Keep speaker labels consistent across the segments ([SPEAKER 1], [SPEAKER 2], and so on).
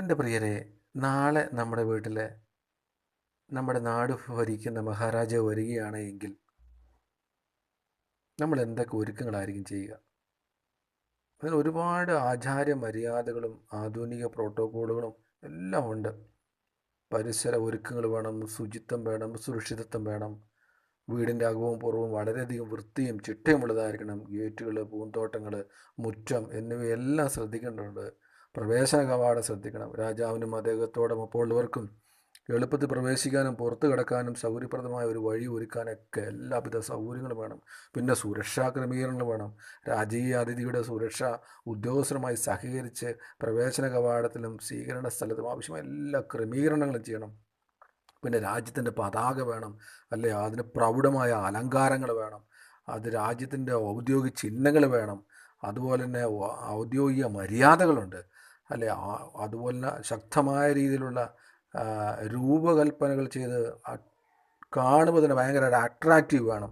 [SPEAKER 1] എന്റെ പ്രിയരെ നാളെ നമ്മുടെ വീട്ടിൽ നമ്മുടെ നാട് ഭരിക്കുന്ന മഹാരാജാവ് വരികയാണ് എങ്കിൽ നമ്മൾ എന്തൊക്കെ ഒരുക്കങ്ങളായിരിക്കും ചെയ്യുക? അതിന് ഒരുപാട് ആചാര മര്യാദകളും ആധുനിക പ്രോട്ടോക്കോളുകളും എല്ലാം ഉണ്ട്. പരിസര ഒരുക്കങ്ങൾ വേണം ശുചിത്വം വേണം സുരക്ഷിതത്വം വേണം. വീടിന്റെ അകവും പുറവും വളരെയധികം വൃത്തിയും ചിട്ടയും ചിട്ടയുമുള്ളതായിരിക്കണം. ഗേറ്റുകൾ പൂന്തോട്ടങ്ങൾ മുറ്റം എന്നിവയെല്ലാം ശ്രദ്ധിക്കേണ്ടതുണ്ട്. പ്രവേശന കവാടം ശ്രദ്ധിക്കണം. രാജാവിനും അദ്ദേഹത്തോടും അപ്പോൾ ഉള്ളവർക്കും എളുപ്പത്തിൽ പ്രവേശിക്കാനും പുറത്ത് കിടക്കാനും സൗകര്യപ്രദമായ ഒരു വഴി ഒരുക്കാനൊക്കെ എല്ലാവിധ സൗകര്യങ്ങളും വേണം. പിന്നെ സുരക്ഷാ ക്രമീകരണങ്ങൾ വേണം. രാജീയ അതിഥിയുടെ സുരക്ഷ ഉദ്യോഗസ്ഥരുമായി സഹകരിച്ച് പ്രവേശന കവാടത്തിലും സ്വീകരണ സ്ഥലത്തും ആവശ്യമായ എല്ലാ ക്രമീകരണങ്ങളും ചെയ്യണം. പിന്നെ രാജ്യത്തിന്റെ പതാക വേണം. അല്ലെ? അതിന് പ്രൗഢമായ അലങ്കാരങ്ങൾ വേണം. അത് രാജ്യത്തിന്റെ ഔദ്യോഗിക ചിഹ്നങ്ങൾ വേണം. അതുപോലെ തന്നെ ഔദ്യോഗിക മര്യാദകളുണ്ട്. അല്ലെ അതുപോലെ ശക്തമായ രീതിയിലുള്ള രൂപകൽപ്പനകൾ ചെയ്ത് കാണുമ്പോൾ തന്നെ ഭയങ്കര ഒരു അട്രാക്റ്റീവ് വേണം.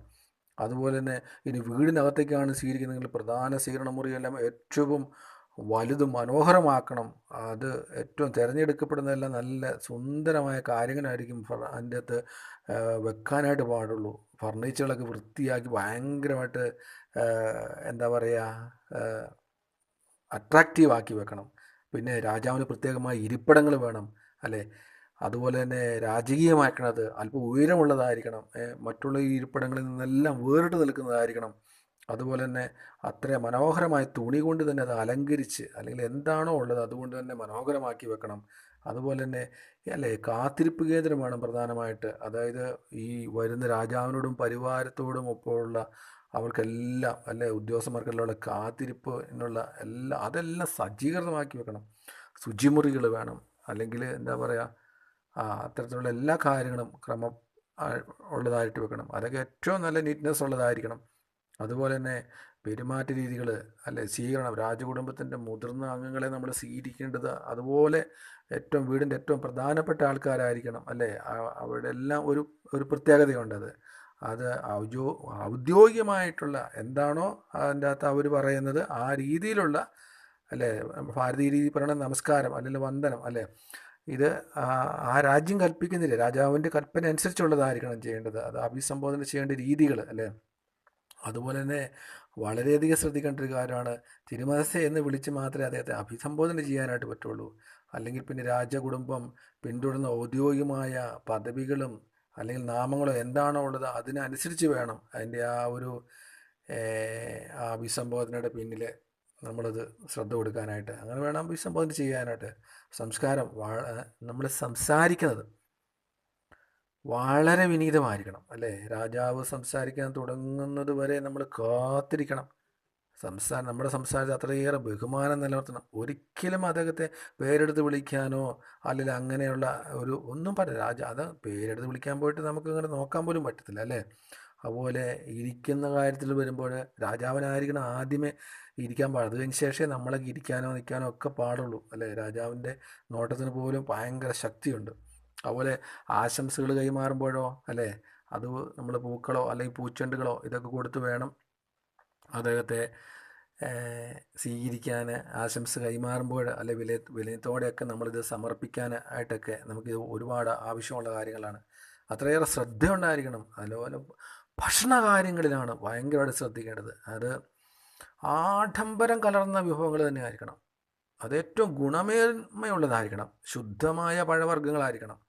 [SPEAKER 1] അതുപോലെ തന്നെ ഇനി വീടിനകത്തേക്കാണ് സ്വീകരിക്കുന്നതെങ്കിൽ പ്രധാന സ്വീകരണ മുറിയെല്ലാം ഏറ്റവും വലുതും മനോഹരമാക്കണം. അത് ഏറ്റവും തിരഞ്ഞെടുക്കപ്പെടുന്നതെല്ലാം നല്ല സുന്ദരമായ കാര്യങ്ങളായിരിക്കും അതിന്റെ അകത്ത് വെക്കാനായിട്ട് പാടുള്ളൂ. ഫർണിച്ചറുകളൊക്കെ വൃത്തിയാക്കി ഭയങ്കരമായിട്ട് എന്താ പറയുക അട്രാക്റ്റീവ് ആക്കി വെക്കണം. പിന്നെ രാജാവിന് പ്രത്യേകമായ ഇരിപ്പിടങ്ങൾ വേണം അല്ലേ? അതുപോലെ തന്നെ രാജകീയമാക്കണത് അല്പം ഉയരമുള്ളതായിരിക്കണം മറ്റുള്ള ഈ ഇരിപ്പിടങ്ങളിൽ നിന്നെല്ലാം വേറിട്ട് നിൽക്കുന്നതായിരിക്കണം. അതുപോലെ തന്നെ അത്ര മനോഹരമായ തുണി കൊണ്ട് തന്നെ അത് അലങ്കരിച്ച് അല്ലെങ്കിൽ എന്താണോ ഉള്ളത് അതുകൊണ്ട് തന്നെ മനോഹരമാക്കി വെക്കണം. അതുപോലെ തന്നെ അല്ലേ കാത്തിരിപ്പ് കേന്ദ്രം വേണം പ്രധാനമായിട്ട്. അതായത് ഈ വരുന്ന രാജാവിനോടും പരിവാരത്തോടും ഒപ്പമുള്ള അവർക്കെല്ലാം അല്ലെ ഉദ്യോഗസ്ഥന്മാർക്കെല്ലാം കാത്തിരിപ്പ് എന്നുള്ള എല്ലാം അതെല്ലാം സജ്ജീകൃതമാക്കി വെക്കണം. ശുചിമുറികൾ വേണം. അല്ലെങ്കിൽ എന്താ പറയുക അത്തരത്തിലുള്ള എല്ലാ കാര്യങ്ങളും ക്രമ ഉള്ളതായിട്ട് വെക്കണം. അതൊക്കെ ഏറ്റവും നല്ല നീറ്റ്നെസ് ഉള്ളതായിരിക്കണം. അതുപോലെ തന്നെ പെരുമാറ്റ രീതികൾ അല്ലെ സ്വീകരണം രാജകുടുംബത്തിന്റെ മുതിർന്ന അംഗങ്ങളെ നമ്മൾ സ്വീകരിക്കേണ്ടത് അതുപോലെ ഏറ്റവും വീടിന്റെ ഏറ്റവും പ്രധാനപ്പെട്ട ആൾക്കാരായിരിക്കണം അല്ലേ? അവിടെ എല്ലാം ഒരു ഒരു പ്രത്യേകതയുണ്ട് അത് ഔദ്യോ ഔദ്യോഗികമായിട്ടുള്ള എന്താണോ അതിന്റെ അകത്ത് അവർ പറയുന്നത് ആ രീതിയിലുള്ള അല്ലേ ഭാരതീയ രീതി പറയണ നമസ്കാരം അല്ലെങ്കിൽ വന്ദനം അല്ലേ ഇത് ആ രാജ്യം കൽപ്പിക്കുന്നില്ല. രാജാവിന്റെ കൽപ്പന അനുസരിച്ചുള്ളതായിരിക്കണം ചെയ്യേണ്ടത്. അത് അഭിസംബോധന ചെയ്യേണ്ട രീതികൾ അല്ലേ. അതുപോലെ തന്നെ വളരെയധികം ശ്രദ്ധിക്കേണ്ട ഒരു കാര്യമാണ് തിരുമനസ് എന്ന് വിളിച്ച് മാത്രമേ അദ്ദേഹത്തെ അഭിസംബോധന ചെയ്യാനായിട്ട് പറ്റുള്ളൂ. അല്ലെങ്കിൽ പിന്നെ രാജകുടുംബം പിന്തുടർന്ന ഔദ്യോഗികമായ പദവികളും അല്ലെങ്കിൽ നാമങ്ങളോ എന്താണോ ഉള്ളത് അതിനനുസരിച്ച് വേണം അതിന്റെ ആ ഒരു ആ അഭിസംബോധനയുടെ പിന്നിൽ നമ്മളത് ശ്രദ്ധ കൊടുക്കാനായിട്ട്. അങ്ങനെ വേണം അഭിസംബോധന ചെയ്യാനായിട്ട്. സംസ്കാരം നമ്മൾ സംസാരിക്കുന്നത് വളരെ വിനീതമായിരിക്കണം അല്ലേ? രാജാവ് സംസാരിക്കാൻ തുടങ്ങുന്നത് വരെ നമ്മൾ കാത്തിരിക്കണം. സംസാരം നമ്മുടെ സംസ്ഥാനത്ത് അത്രയേറെ ബഹുമാനം നിലനിർത്തണം. ഒരിക്കലും അദ്ദേഹത്തെ പേരെടുത്ത് വിളിക്കാനോ അല്ലെങ്കിൽ അങ്ങനെയുള്ള ഒരു ഒന്നും പറ്റില്ല. രാജ അത് പേരെടുത്ത് വിളിക്കാൻ പോയിട്ട് നമുക്ക് ഇങ്ങനെ നോക്കാൻ പോലും പറ്റത്തില്ല അല്ലേ? അതുപോലെ ഇരിക്കുന്ന കാര്യത്തിൽ വരുമ്പോൾ രാജാവിനായിരിക്കണം ആദ്യമേ ഇരിക്കാൻ പാടുള്ളൂ. അതിന് ശേഷമേ നമ്മളൊക്കെ ഇരിക്കാനോ നിൽക്കാനോ ഒക്കെ പാടുള്ളൂ അല്ലേ? രാജാവിന്റെ നോട്ടത്തിന് പോലും ഭയങ്കര ശക്തിയുണ്ട്. അതുപോലെ ആശംസകൾ കൈമാറുമ്പോഴോ അല്ലേ? അത് നമ്മൾ പൂക്കളോ അല്ലെങ്കിൽ പൂച്ചെണ്ടുകളോ ഇതൊക്കെ കൊടുത്ത് വേണം അദ്ദേഹത്തെ സ്വീകരിക്കാൻ ആശംസ കൈമാറുമ്പോൾ അല്ലെ വില വിനയത്തോടെയൊക്കെ നമ്മളിത് സമർപ്പിക്കാൻ ആയിട്ടൊക്കെ നമുക്കിത് ഒരുപാട് ആവശ്യമുള്ള കാര്യങ്ങളാണ്. അത്രയേറെ ശ്രദ്ധയുണ്ടായിരിക്കണം. അതുപോലെ ഭക്ഷണ കാര്യങ്ങളിലാണ് ഭയങ്കരമായിട്ട് ശ്രദ്ധിക്കേണ്ടത്. അത് ആഡംബരം കലർന്ന വിഭവങ്ങൾ തന്നെ ആയിരിക്കണം അത് ഏറ്റവും ഗുണമേന്മയുള്ളതായിരിക്കണം. ശുദ്ധമായ പഴവർഗങ്ങളായിരിക്കണം.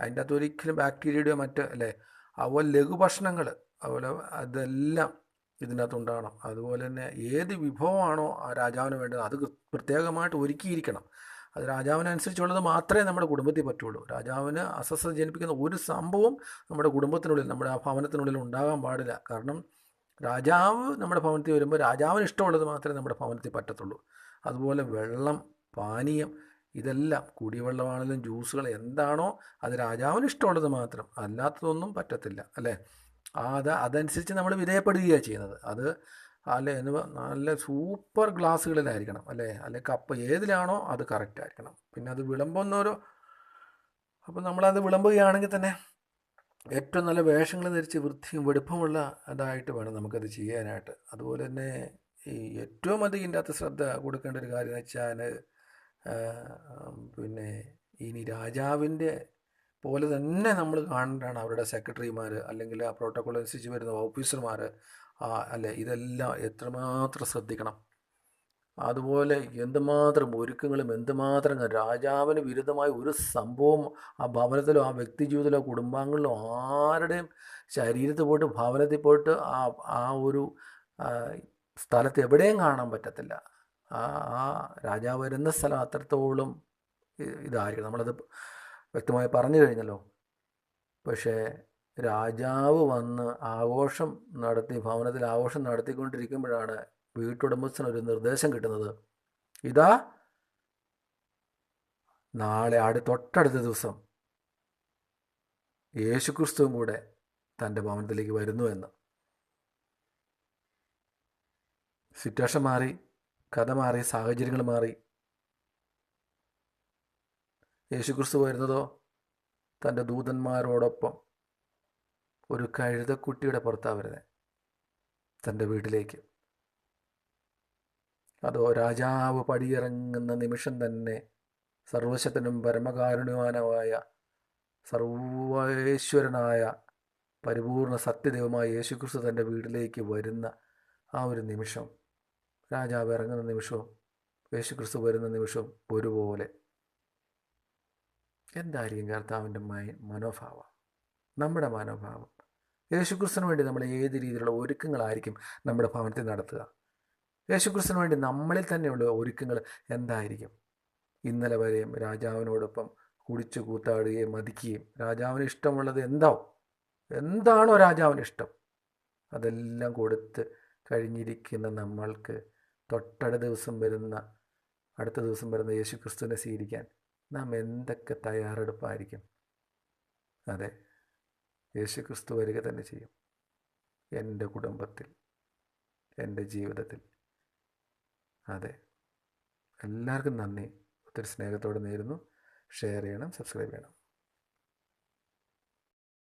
[SPEAKER 1] അതിന്റെ അകത്ത് ഒരിക്കലും ബാക്ടീരിയയുടെയോ മറ്റ് അല്ലേ അതുപോലെ ലഘുഭക്ഷണങ്ങൾ അതുപോലെ അതെല്ലാം ഇതിനകത്ത് ഉണ്ടാകണം അതുപോലെ തന്നെ ഏത് വിഭവമാണോ ആ രാജാവിന് വേണ്ടത് അത് പ്രത്യേകമായിട്ട് ഒരുക്കിയിരിക്കണം. അത് രാജാവിനനുസരിച്ചുള്ളത് മാത്രമേ നമ്മുടെ കുടുംബത്തിൽ പറ്റുള്ളൂ. രാജാവിന് അസ്വസ്ഥത ജനിപ്പിക്കുന്ന ഒരു സംഭവം നമ്മുടെ കുടുംബത്തിനുള്ളിൽ നമ്മുടെ ആ ഭവനത്തിനുള്ളിൽ ഉണ്ടാകാൻ പാടില്ല. കാരണം രാജാവ് നമ്മുടെ ഭവനത്തിൽ വരുമ്പോൾ രാജാവിന് ഇഷ്ടമുള്ളത് മാത്രമേ നമ്മുടെ ഭവനത്തിൽ പറ്റത്തുള്ളൂ. അതുപോലെ വെള്ളം പാനീയം ഇതെല്ലാം കുടിവെള്ളമാണെങ്കിലും ജ്യൂസുകൾ എന്താണോ അത് രാജാവിന് ഇഷ്ടമുള്ളത് മാത്രം. അല്ലാത്തതൊന്നും പറ്റത്തില്ല. അല്ലേ? ആ അത് അതനുസരിച്ച് നമ്മൾ വിധേയപ്പെടുകയാണ് ചെയ്യുന്നത്. അത് അല്ലെ നല്ല സൂപ്പർ ഗ്ലാസ്സുകളിലായിരിക്കണം അല്ലേ? അല്ലെ കപ്പ് ഏതിലാണോ അത് കറക്റ്റ് ആയിരിക്കണം. പിന്നെ അത് വിളമ്പുന്നൊരു അപ്പോൾ നമ്മളത് വിളമ്പുകയാണെങ്കിൽ തന്നെ ഏറ്റവും നല്ല വേഷങ്ങൾ ധരിച്ച് വൃത്തിയും വെടുപ്പമുള്ള അതായിട്ട് വേണം നമുക്കത് ചെയ്യാനായിട്ട്. അതുപോലെ തന്നെ ഈ ഏറ്റവും അധികം ഇതിന്റെ അകത്ത് ശ്രദ്ധ കൊടുക്കേണ്ട ഒരു കാര്യം എന്ന് വെച്ചാൽ പിന്നെ ഇനി രാജാവിന്റെ പോലെ തന്നെ നമ്മൾ കാണേണ്ടതാണ് അവരുടെ സെക്രട്ടറിമാർ അല്ലെങ്കിൽ ആ പ്രോട്ടോകോൾ അനുസരിച്ച് വരുന്ന ഓഫീസർമാർ അല്ലെ ഇതെല്ലാം എത്രമാത്രം ശ്രദ്ധിക്കണം. അതുപോലെ എന്തുമാത്രം ഒരുക്കങ്ങളും എന്തുമാത്രം രാജാവിന് വിരുദ്ധമായ ഒരു സംഭവം ആ ഭവനത്തിലോ ആ വ്യക്തി ജീവിതത്തിലോ കുടുംബാംഗങ്ങളിലോ ആരുടെയും ശരീരത്തിൽ പോയിട്ട് ഭവനത്തിൽ പോയിട്ട് ആ ആ ഒരു സ്ഥലത്ത് എവിടെയും കാണാൻ പറ്റത്തില്ല. ആ രാജാവ് വരുന്ന സ്ഥലം അത്രത്തോളം ഇതായിരിക്കും നമ്മളത് വ്യക്തമായി പറഞ്ഞു കഴിഞ്ഞല്ലോ. പക്ഷേ രാജാവ് വന്ന് ആഘോഷം നടത്തി ഭവനത്തിൽ ആഘോഷം നടത്തിക്കൊണ്ടിരിക്കുമ്പോഴാണ് വീട്ടുടമസ്ഥന് ഒരു നിർദ്ദേശം കിട്ടുന്നത്. ഇതാ നാളെ അടു തൊട്ടടുത്ത ദിവസം യേശുക്രിസ്തുവും കൂടെ തന്റെ ഭവനത്തിലേക്ക് വരുന്നു എന്ന്. സിറ്റുവേഷൻ മാറി കഥ മാറി സാഹചര്യങ്ങൾ മാറി. യേശുക്രിസ്തു വരുന്നതോ? തന്റെ ദൂതന്മാരോടൊപ്പം ഒരു കഴുതക്കുട്ടിയുടെ പുറത്താണ് വരുന്നത് തന്റെ വീട്ടിലേക്ക്. അതോ രാജാവ് പടിയിറങ്ങുന്ന നിമിഷം തന്നെ സർവശത്തിനും പരമകാരുണ്യവാനമായ സർവേശ്വരനായ പരിപൂർണ സത്യദൈവമായ യേശുക്രിസ്തു തന്റെ വീട്ടിലേക്ക് വരുന്ന ആ ഒരു നിമിഷം രാജാവ് ഇറങ്ങുന്ന നിമിഷവും യേശുക്രിസ്തു വരുന്ന നിമിഷവും ഒരുപോലെ. എന്തായിരിക്കും കർത്താവിന്റെ മനോഭാവം? നമ്മുടെ മനോഭാവം. യേശുക്രിസ്തുവിന് വേണ്ടി നമ്മൾ ഏത് രീതിയിലുള്ള ഒരുക്കങ്ങളായിരിക്കും നമ്മുടെ ഭവനത്തിൽ നടത്തുക? യേശുക്രിസ്തുവിന് വേണ്ടി നമ്മളിൽ തന്നെയുള്ള ഒരുക്കങ്ങൾ എന്തായിരിക്കും? ഇന്നലെ വരെയും രാജാവിനോടൊപ്പം കുടിച്ചു കൂത്താടുകയും മതിക്കുകയും രാജാവിന് ഇഷ്ടമുള്ളത് എന്താവും? എന്താണോ രാജാവിന് ഇഷ്ടം. അതെല്ലാം കൊടുത്ത് കഴിഞ്ഞിരിക്കുന്ന നമ്മൾക്ക് തൊട്ടടുത്ത ദിവസം വരുന്ന അടുത്ത ദിവസം വരുന്ന യേശുക്രിസ്തുവിനെ സ്വീകരിക്കാൻ നാം എന്തൊക്കെ തയ്യാറെടുപ്പായിരിക്കും? അതെ. യേശു ക്രിസ്തു വരിക തന്നെ ചെയ്യും. എന്റെ കുടുംബത്തിൽ എന്റെ ജീവിതത്തിൽ. അതെ. എല്ലാവർക്കും നന്ദി. ഒത്തിരി സ്നേഹത്തോടെ നേരുന്നു. ഷെയർ ചെയ്യണം സബ്സ്ക്രൈബ് ചെയ്യണം.